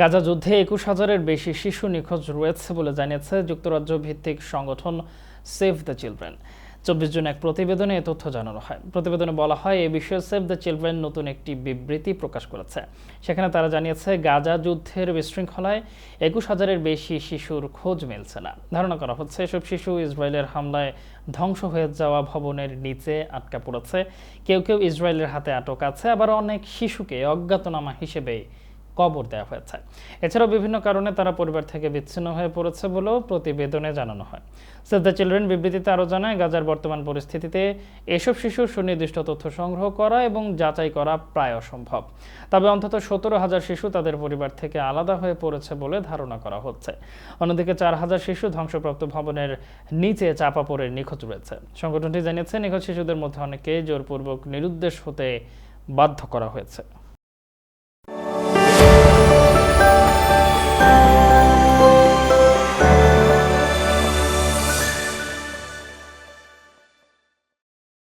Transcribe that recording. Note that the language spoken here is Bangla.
গাজা যুদ্ধে একুশ হাজারের বেশি শিশু নিখোঁজ রয়েছে বলে জানিয়েছে যুক্তরাজ্য ভিত্তিক সংগঠন সেভ দ্য চিলড্রেন চব্বিশ জুন এক প্রতিবেদনে এ তথ্য জানানো হয়। প্রতিবেদনে বলা হয়, এ বিষয়ে সেভ দ্য চিলড্রেন নতুন একটি বিবৃতি প্রকাশ করেছে। সেখানে তারা জানিয়েছে, গাজা যুদ্ধের বিশৃঙ্খলায় একুশ হাজারের বেশি শিশুর খোঁজ মিলছে না। ধারণা করা হচ্ছে, এসব শিশু ইসরায়েলের হামলায় ধ্বংস হয়ে যাওয়া ভবনের নিচে আটকা পড়েছে। কেউ কেউ ইসরায়েলের হাতে আটক আছে, আবার অনেক শিশুকে অজ্ঞাতনামা হিসেবে কবর দেওয়া হয়েছে। এছাড়াও বিভিন্ন কারণে তারা পরিবার থেকে বিচ্ছিন্ন হয়ে পড়েছে বলেও প্রতিবেদনে জানানো হয়। সেভ দ্য চিলড্রেন বিবৃতিতে আরও জানায়, গাজার বর্তমান পরিস্থিতিতে এসব শিশুর সুনির্দিষ্ট তথ্য সংগ্রহ করা এবং যাচাই করা প্রায় অসম্ভব। তবে অন্তত সতেরো হাজার শিশু তাদের পরিবার থেকে আলাদা হয়ে পড়েছে বলে ধারণা করা হচ্ছে। অন্যদিকে চার হাজার শিশু ধ্বংসপ্রাপ্ত ভবনের নিচে চাপা পড়ে নিখোঁজ রয়েছে। সংগঠনটি জানিয়েছে, নিখোঁজ শিশুদের মধ্যে অনেকে জোরপূর্বক নিরুদ্দেশ হতে বাধ্য করা হয়েছে।